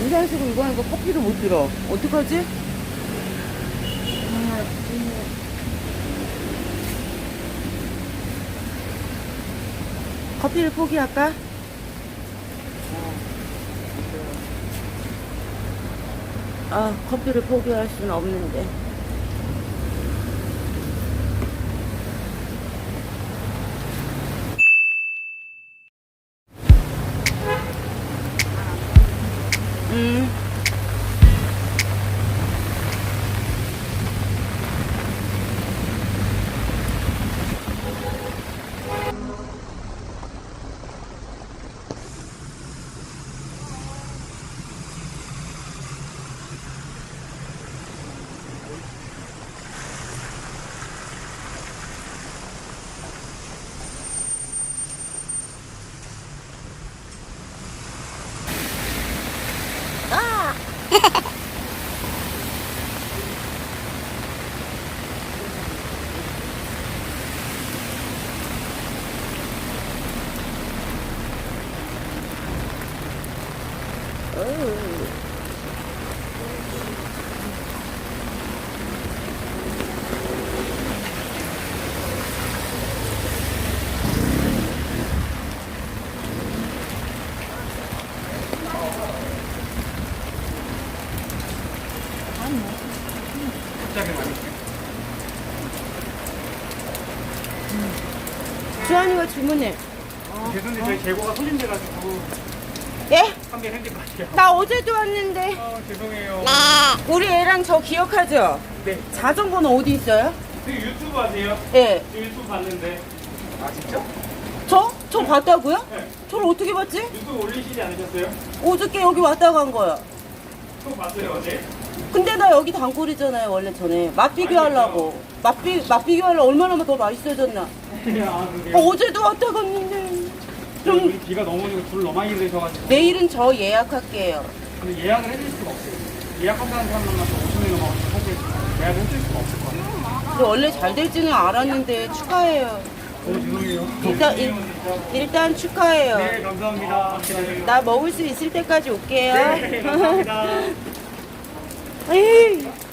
인사하시고 이거 하니까 커피도 못 들어. 어떡하지? 아, 커피를 포기할까? 아, 커피를 포기할 수는 없는데. 嗯。oh. 음. 주한이가 주문해. 죄송한데 저희 재고가 소진돼가지고 예? 판매 힘들 것 같아요. 나 어제도 왔는데. 아 죄송해요. 우리 애랑 저 기억하죠? 네. 자전거는 어디 있어요? 그 유튜브 하세요? 예. 저 유튜브 봤는데. 아 진짜? 저? 저 봤다고요? 네. 저를 어떻게 봤지? 유튜브 올리시지 않으셨어요? 어저께 여기 왔다 간 거야. 또 봤어요 어제. 근데 나 여기 단골이잖아요, 원래 전에. 맛 비교하려고. 맛, 비, 맛 비교하려고 얼마나 더 맛있어졌나. 아? 어, 어제도 왔다 갔는데. 좀 좀, 우리 비가 너무 오니까 줄 너무 많이 들으셔가지고 내일은 저 예약할게요. 근데 예약을 해줄 수가 없어요. 예약한다는 사람만 50명이 넘어가서 사실 예약을 해줄 수가 없을 것 같아요. 근데 원래 잘 될지는 알았는데 축하해요. 너무 죄송해요. 일단, 일, 일단 축하해요. 네 감사합니다. 나 먹을 수 있을 때까지 올게요. 네 감사합니다. 에이. Spring